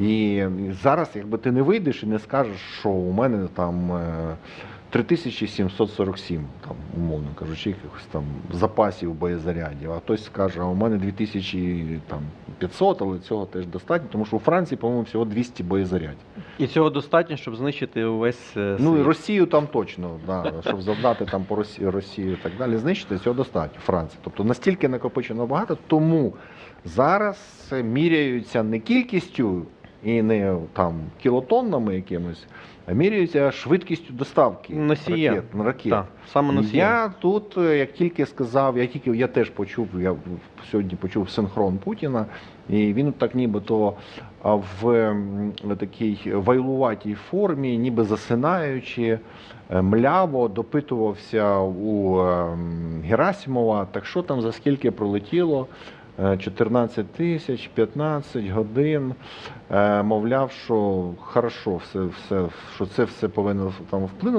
І зараз, якби ти не вийдеш і не скажеш, що у мене там е, 3747, там, умовно кажучи, якихось там запасів боєзарядів, а хтось скаже, а у мене 2500, але цього теж достатньо, тому що у Франції, по-моєму, всього 200 боєзарядів. І цього достатньо, щоб знищити увесь е, Ну і. Росію там точно, да, щоб завдати там по Росії, Росію і так далі, знищити цього достатньо. Франція. Тобто настільки накопичено багато, тому зараз міряються не кількістю і не там кілотоннами якимось, а міряються швидкістю доставки Носія. ракет. ракет. Так, саме носія. Я тут, е, як тільки сказав, я тільки я теж почув, я сьогодні почув синхрон Путіна, і він так нібито в такій вайлуватій формі, ніби засинаючи, е, мляво допитувався у ем, Герасимова, так що там за скільки пролетіло. Е, 14 тисяч, 15 годин. Е, Мовляв, що хорошо, все, все, що це все повинно там вплинути.